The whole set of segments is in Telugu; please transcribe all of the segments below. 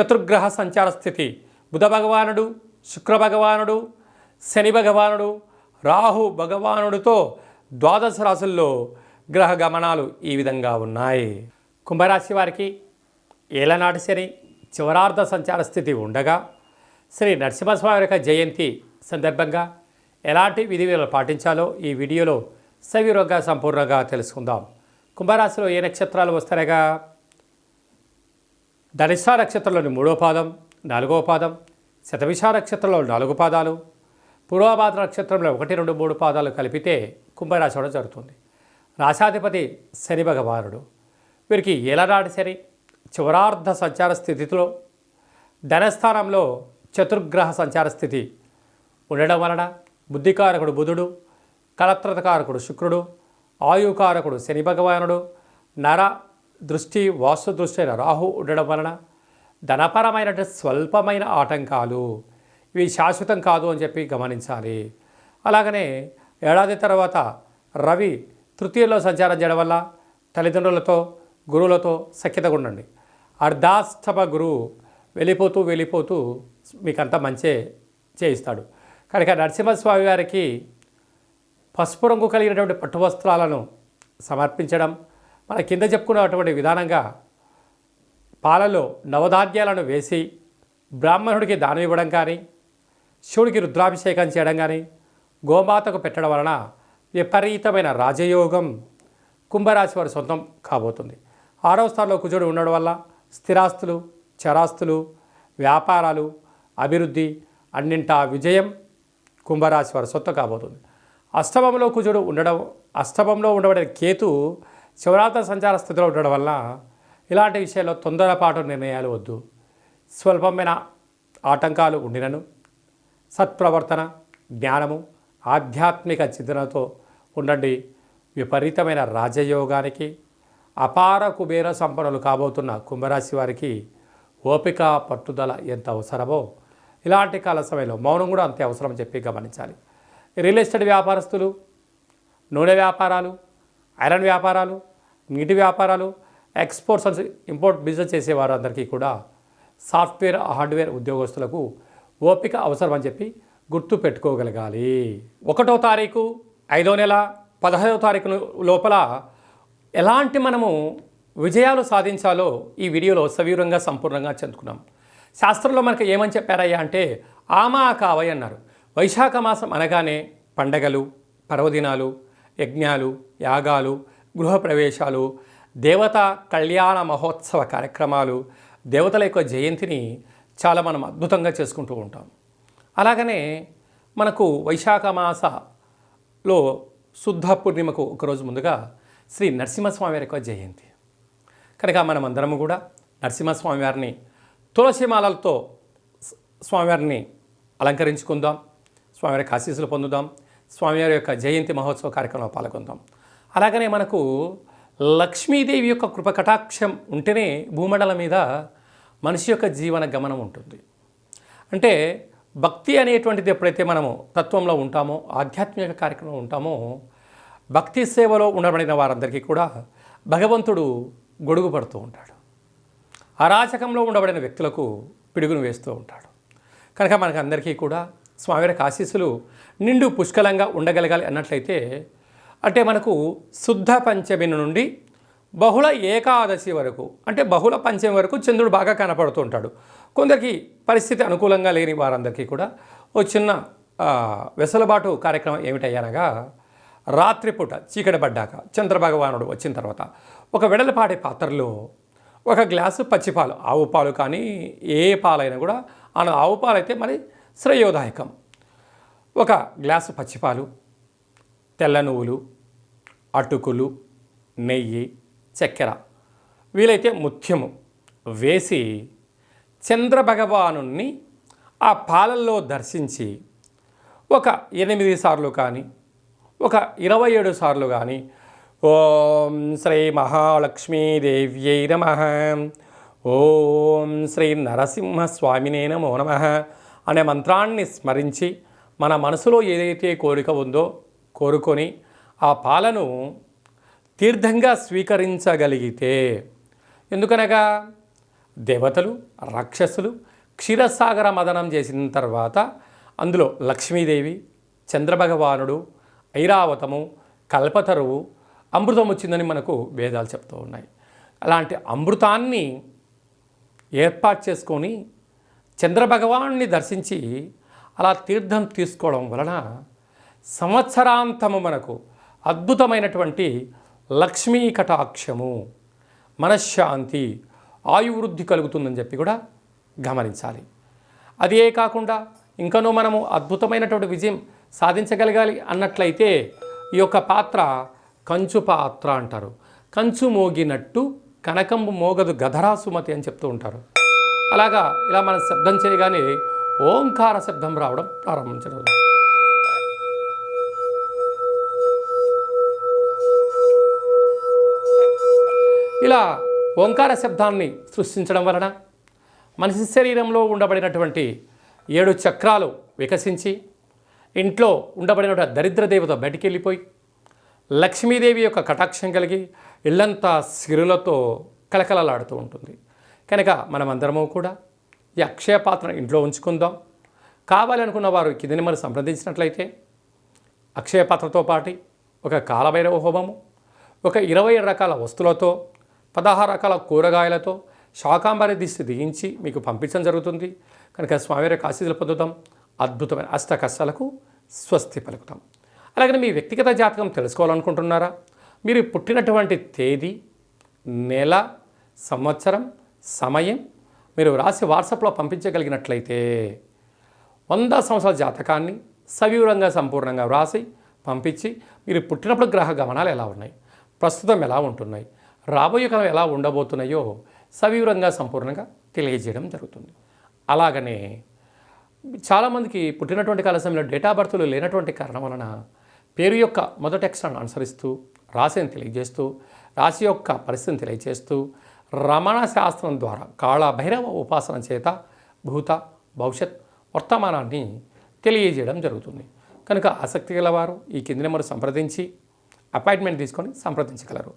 చతుర్గ్రహ సంచార స్థితి. బుధ భగవానుడు శుక్ర భగవానుడు శని భగవానుడు రాహు భగవానుడితో ద్వాదశ రాశుల్లో గ్రహ గమనాలు ఈ విధంగా ఉన్నాయి. కుంభరాశి వారికి ఏలనాటి శని చివరార్ధ సంచార స్థితి ఉండగా శ్రీ నరసింహస్వామి యొక్క జయంతి సందర్భంగా ఎలాంటి విధి పాటించాలో ఈ వీడియోలో సవిరోగా సంపూర్ణంగా తెలుసుకుందాం. కుంభరాశిలో ఏ నక్షత్రాలు వస్తారగా? ధనిష్ఠా నక్షత్రంలోని మూడో పాదం నాలుగో పాదం శతవిష నక్షత్రంలో నాలుగు పాదాలు పూర్వభాద్ర నక్షత్రంలో ఒకటి రెండు మూడు పాదాలు కలిపితే కుంభరాశి అవడం జరుగుతుంది. రాశాధిపతి శని భగవానుడు. వీరికి ఏలనాటి శని చివరార్ధ సంచార స్థితిలో ధనస్థానంలో చతుర్గ్రహ సంచార స్థితి ఉండడం వలన బుద్ధికారకుడు బుధుడు కలత్రతకారకుడు శుక్రుడు ఆయుకారకుడు శని భగవానుడు నర దృష్టి వాస్తు దృష్టి అయిన రాహు ఉండడం వలన ధనపరమైన స్వల్పమైన ఆటంకాలు ఇవి శాశ్వతం కాదు అని చెప్పి గమనించాలి. అలాగనే ఏడాది తర్వాత రవి తృతీయలో సంచారం చేయడం వల్ల తల్లిదండ్రులతో గురువులతో సఖ్యతగా ఉండండి అర్ధాష్టమ గురువు వెళ్ళిపోతూ వెళ్ళిపోతూ మీకంతా మంచే చేయిస్తాడు. కనుక నరసింహస్వామి వారికి పసుపు రంగు కలిగినటువంటి పట్టు వస్త్రాలను సమర్పించడం మన కింద చెప్పుకున్నటువంటి విధానంగా పాలలో నవధాన్యాలను వేసి బ్రాహ్మణుడికి దానం ఇవ్వడం కానీ శివుడికి రుద్రాభిషేకం చేయడం కానీ గోమాతకు పెట్టడం వలన విపరీతమైన రాజయోగం కుంభరాశి వారి సొంతం కాబోతుంది. ఆరవ స్థానంలో కుజుడు ఉండడం వల్ల స్థిరాస్తులు చరాస్తులు వ్యాపారాలు అభివృద్ధి అన్నింటా విజయం కుంభరాశి వారి సొంతం కాబోతుంది. అష్టమంలో కుజుడు ఉండడం అష్టమంలో ఉండబడిన కేతు శివరాత్రి సంచార స్థితిలో ఉండడం వల్ల ఇలాంటి విషయాల్లో తొందరపాటు నిర్ణయాలు వద్దు. స్వల్పమైన ఆటంకాలు ఉండినను. సత్ప్రవర్తన జ్ఞానము ఆధ్యాత్మిక చింతనతో ఉండండి. విపరీతమైన రాజయోగానికి అపార కుబేర సంపన్నులు కాబోతున్న కుంభరాశి వారికి ఓపిక పట్టుదల ఎంత అవసరమో ఇలాంటి కాల సమయంలో మౌనం కూడా అంతే అవసరం చెప్పి గమనించాలి. రియల్ ఎస్టేట్ వ్యాపారస్తులు నూనె వ్యాపారాలు ఐరన్ వ్యాపారాలు నీటి వ్యాపారాలు ఎక్స్పోర్ట్స్ ఇంపోర్ట్ బిజినెస్ చేసేవారు అందరికీ కూడా సాఫ్ట్వేర్ హార్డ్వేర్ ఉద్యోగస్తులకు ఓపిక అవసరం అని చెప్పి గుర్తు పెట్టుకోగలగాలి. ఒకటో తారీఖు ఐదో నెల పదహైదో తారీఖు లోపల ఎలాంటి మనము విజయాలు సాధించాలో ఈ వీడియోలో సవివరంగా సంపూర్ణంగా చెందుకున్నాం. శాస్త్రంలో మనకు ఏమని చెప్పారయ్యా అంటే ఆమా కావయ్య అన్నారు. వైశాఖ మాసం అనగానే పండగలు పర్వదినాలు యజ్ఞాలు యాగాలు గృహప్రవేశాలు దేవత కళ్యాణ మహోత్సవ కార్యక్రమాలు దేవతల యొక్క జయంతిని చాలా మనం అద్భుతంగా చేసుకుంటూ ఉంటాం. అలాగనే మనకు వైశాఖ మాసలో శుద్ధ పూర్ణిమకు ఒకరోజు ముందుగా శ్రీ నరసింహస్వామి వారి యొక్క జయంతి. కనుక మనం అందరము కూడా నరసింహస్వామి వారిని తులసిమాలలతో స్వామివారిని అలంకరించుకుందాం స్వామివారి ఆశీస్సులు పొందుదాం స్వామివారి యొక్క జయంతి మహోత్సవ కార్యక్రమంలో పాల్గొందాం. అలాగనే మనకు లక్ష్మీదేవి యొక్క కృపకటాక్షం ఉంటేనే భూమండలం మీద మనిషి యొక్క జీవన గమనం ఉంటుంది. అంటే భక్తి అనేటువంటిది ఎప్పుడైతే మనము తత్వంలో ఉంటామో ఆధ్యాత్మిక కార్యక్రమంలో ఉంటామో భక్తి సేవలో ఉండబడిన వారందరికీ కూడా భగవంతుడు గొడుగు పడుతూ ఉంటాడు. అరాచకంలో ఉండబడిన వ్యక్తులకు పిడుగును వేస్తూ ఉంటాడు. కనుక మనకు అందరికీ కూడా స్వామివారికి ఆశీస్సులు నిండు పుష్కలంగా ఉండగలగాలి అన్నట్లయితే అంటే మనకు శుద్ధ పంచమి నుండి బహుళ ఏకాదశి వరకు అంటే బహుళ పంచమి వరకు చంద్రుడు బాగా కనపడుతూ ఉంటాడు. కొందరికి పరిస్థితి అనుకూలంగా లేని వారందరికీ కూడా ఓ చిన్న ఆ, వెసులుబాటు కార్యక్రమం ఏమిటయ్యానగా రాత్రిపూట చీకటి పడ్డాక చంద్రభగవానుడు వచ్చిన తర్వాత ఒక వెడలపాటి పాత్రలో ఒక గ్లాసు పచ్చిపాలు ఆవు పాలు కానీ ఏ పాలైనా కూడా ఆ ఆవు పాలు అయితే మరి శ్రేయోదాయకం. ఒక గ్లాసు పచ్చిపాలు తెల్ల నువ్వులు అటుకులు నెయ్యి చక్కెర. వీలైతే ముత్యము వేసి చంద్రభగవాను ఆ పాలల్లో దర్శించి ఒక ఎనిమిది సార్లు కానీ ఒక ఇరవై ఏడు సార్లు కానీ ఓం శ్రీ మహాలక్ష్మీదేవ్యై నమ. ఓం శ్రీ నరసింహస్వామినే నమో నమ అనే మంత్రాన్ని స్మరించి మన మనసులో ఏదైతే కోరిక ఉందో కోరుకొని ఆ పాలను తీర్థంగా స్వీకరించగలిగితే ఎందుకనగా దేవతలు రాక్షసులు క్షీరసాగర మదనం చేసిన తర్వాత అందులో లక్ష్మీదేవి చంద్రభగవానుడు ఐరావతము కల్పతరువు అమృతం వచ్చిందని మనకు వేదాలు చెప్తూ ఉన్నాయి. అలాంటి అమృతాన్ని ఏర్పాటు చేసుకొని చంద్రభగవాన్ని దర్శించి అలా తీర్థం తీసుకోవడం వలన సంవత్సరాంతము మనకు అద్భుతమైనటువంటి లక్ష్మీ కటాక్షము మనశ్శాంతి ఆయువృద్ధి కలుగుతుందని చెప్పి కూడా గమనించాలి. అదే కాకుండా ఇంకనూ మనము అద్భుతమైనటువంటి విజయం సాధించగలగాలి అన్నట్లయితే ఈ యొక్క పాత్ర కంచు పాత్ర అంటారు. కంచు మోగినట్టు కనకంబు మోగదు గధరా సుమతి అని చెప్తూ ఉంటారు. అలాగా ఇలా మనం శబ్దం చేయగానే ఓంకార శబ్దం రావడం ప్రారంభించడం ఇలా ఓంకార శబ్దాన్ని సృష్టించడం వలన మనిషి శరీరంలో ఉండబడినటువంటి ఏడు చక్రాలు వికసించి ఇంట్లో ఉండబడిన దరిద్ర దేవత బయటికి వెళ్ళిపోయి లక్ష్మీదేవి యొక్క కటాక్షం కలిగి ఇల్లంతా సిరులతో కలకలలాడుతూ ఉంటుంది. కనుక మనమందరము కూడా ఈ అక్షయపాత్రను ఇంట్లో ఉంచుకుందాం. కావాలనుకున్న వారు కిందని మనం సంప్రదించినట్లయితే అక్షయ పాత్రతో పాటు ఒక కాలభైరవ హోమము ఒక ఇరవై రకాల వస్తువులతో పదహారు రకాల కూరగాయలతో శాకాంబరి దిష్టి దిగించి మీకు పంపించడం జరుగుతుంది. కనుక స్వామివారి ఆశీస్సులు పొందుతాం. అద్భుతమైన అష్ట కష్టాలకు స్వస్తి పలుకుతాం. అలాగే మీ వ్యక్తిగత జాతకం తెలుసుకోవాలనుకుంటున్నారా? మీరు పుట్టినటువంటి తేదీ నెల సంవత్సరం సమయం మీరు రాసి వాట్సాప్లో పంపించగలిగినట్లయితే వంద సంవత్సరాల జాతకాన్ని సవివరంగా సంపూర్ణంగా వ్రాసి పంపించి మీరు పుట్టినప్పుడు గ్రహ గమనాలు ఎలా ఉన్నాయి? ప్రస్తుతం ఎలా ఉంటున్నాయి? రాబోయే కాలం ఎలా ఉండబోతున్నాయో సవివరంగా సంపూర్ణంగా తెలియజేయడం జరుగుతుంది. అలాగనే చాలామందికి పుట్టినటువంటి కాల సమయంలో డేటా బర్త్లు లేనటువంటి కారణం వలన పేరు యొక్క మొదటి అక్షరాన్ని అనుసరిస్తూ రాశిని తెలియజేస్తూ రాశి యొక్క పరిస్థితిని తెలియజేస్తూ రమణ శాస్త్రం ద్వారా కాళ భైరవ ఉపాసన చేత భూత భవిష్యత్ వర్తమానాన్ని తెలియజేయడం జరుగుతుంది. కనుక ఆసక్తి గలవారు ఈ కింది నెంబర్ సంప్రదించి అపాయింట్మెంట్ తీసుకొని సంప్రదించగలరు.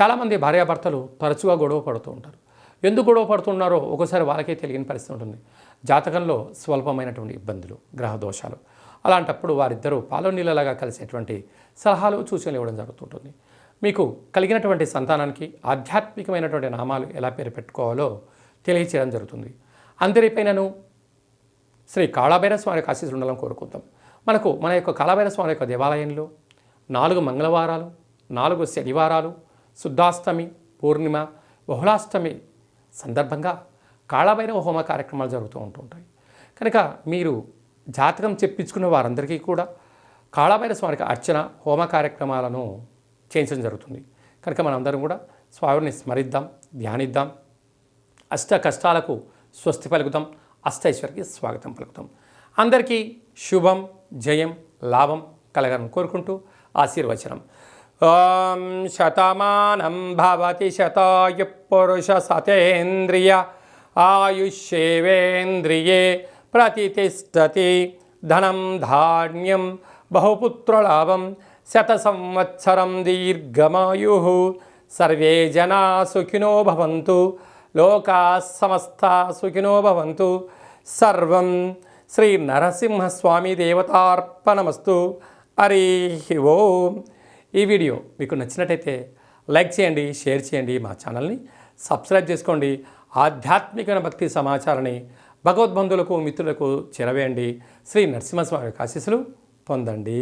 చాలామంది భార్యాభర్తలు తరచుగా గొడవ పడుతూ ఉంటారు. ఎందుకు గొడవ పడుతున్నారో ఒకసారి వాళ్ళకే తెలియని పరిస్థితి ఉంటుంది. జాతకంలో స్వల్పమైనటువంటి ఇబ్బందులు గ్రహ దోషాలు. అలాంటప్పుడు వారిద్దరూ పాలు నీళ్ళలాగా కలిసేటువంటి సలహాలు సూచనలు ఇవ్వడం జరుగుతుంటుంది. మీకు కలిగినటువంటి సంతానానికి ఆధ్యాత్మికమైనటువంటి నామాలు ఎలా పేరు పెట్టుకోవాలో తెలియచేయడం జరుగుతుంది. అందరిపైనను శ్రీ కాళాభైర స్వామి యొక్క ఆశీస్సులు ఉండాలని కోరుకుందాం. మనకు మన యొక్క కాళభైర స్వామి యొక్క దేవాలయంలో నాలుగు మంగళవారాలు నాలుగు శనివారాలు శుద్ధాష్టమి పూర్ణిమ బహుళాష్టమి సందర్భంగా కాళభైరవ హోమ కార్యక్రమాలు జరుగుతూ ఉంటుంటాయి. కనుక మీరు జాతకం చెప్పించుకున్న వారందరికీ కూడా కాళభైరవ స్వామికి అర్చన హోమ కార్యక్రమాలను చేయించడం జరుగుతుంది. కనుక మనందరం కూడా స్వామిని స్మరిద్దాం ధ్యానిద్దాం. అష్ట కష్టాలకు స్వస్తి పలుకుతాం. అష్టైశ్వరికి స్వాగతం పలుకుతాం. అందరికీ శుభం జయం లాభం కలగాలని కోరుకుంటూ ఆశీర్వచనం. ఓం శతమానం భవతి శతాయు పురుష సతేంద్రియ ఆయుష్యేవేంద్రియే ప్రతిష్టతి ధనం ధాన్యం బహుపుత్రలాభం శత సంవత్సరం దీర్ఘమాయు. సర్వే జనా సుఖినో భవంతు లోకా సమస్త సుఖినో భవంతు. సర్వం శ్రీ నరసింహస్వామి దేవతార్పణమస్తు. హరి ఓం. ఈ వీడియో మీకు నచ్చినట్టయితే లైక్ చేయండి షేర్ చేయండి మా ఛానల్ని సబ్స్క్రైబ్ చేసుకోండి. ఆధ్యాత్మిక భక్తి సమాచారాన్ని భగవద్బంధువులకు మిత్రులకు చేరవేయండి. శ్రీ నరసింహస్వామి ఆశీస్సులు పొందండి.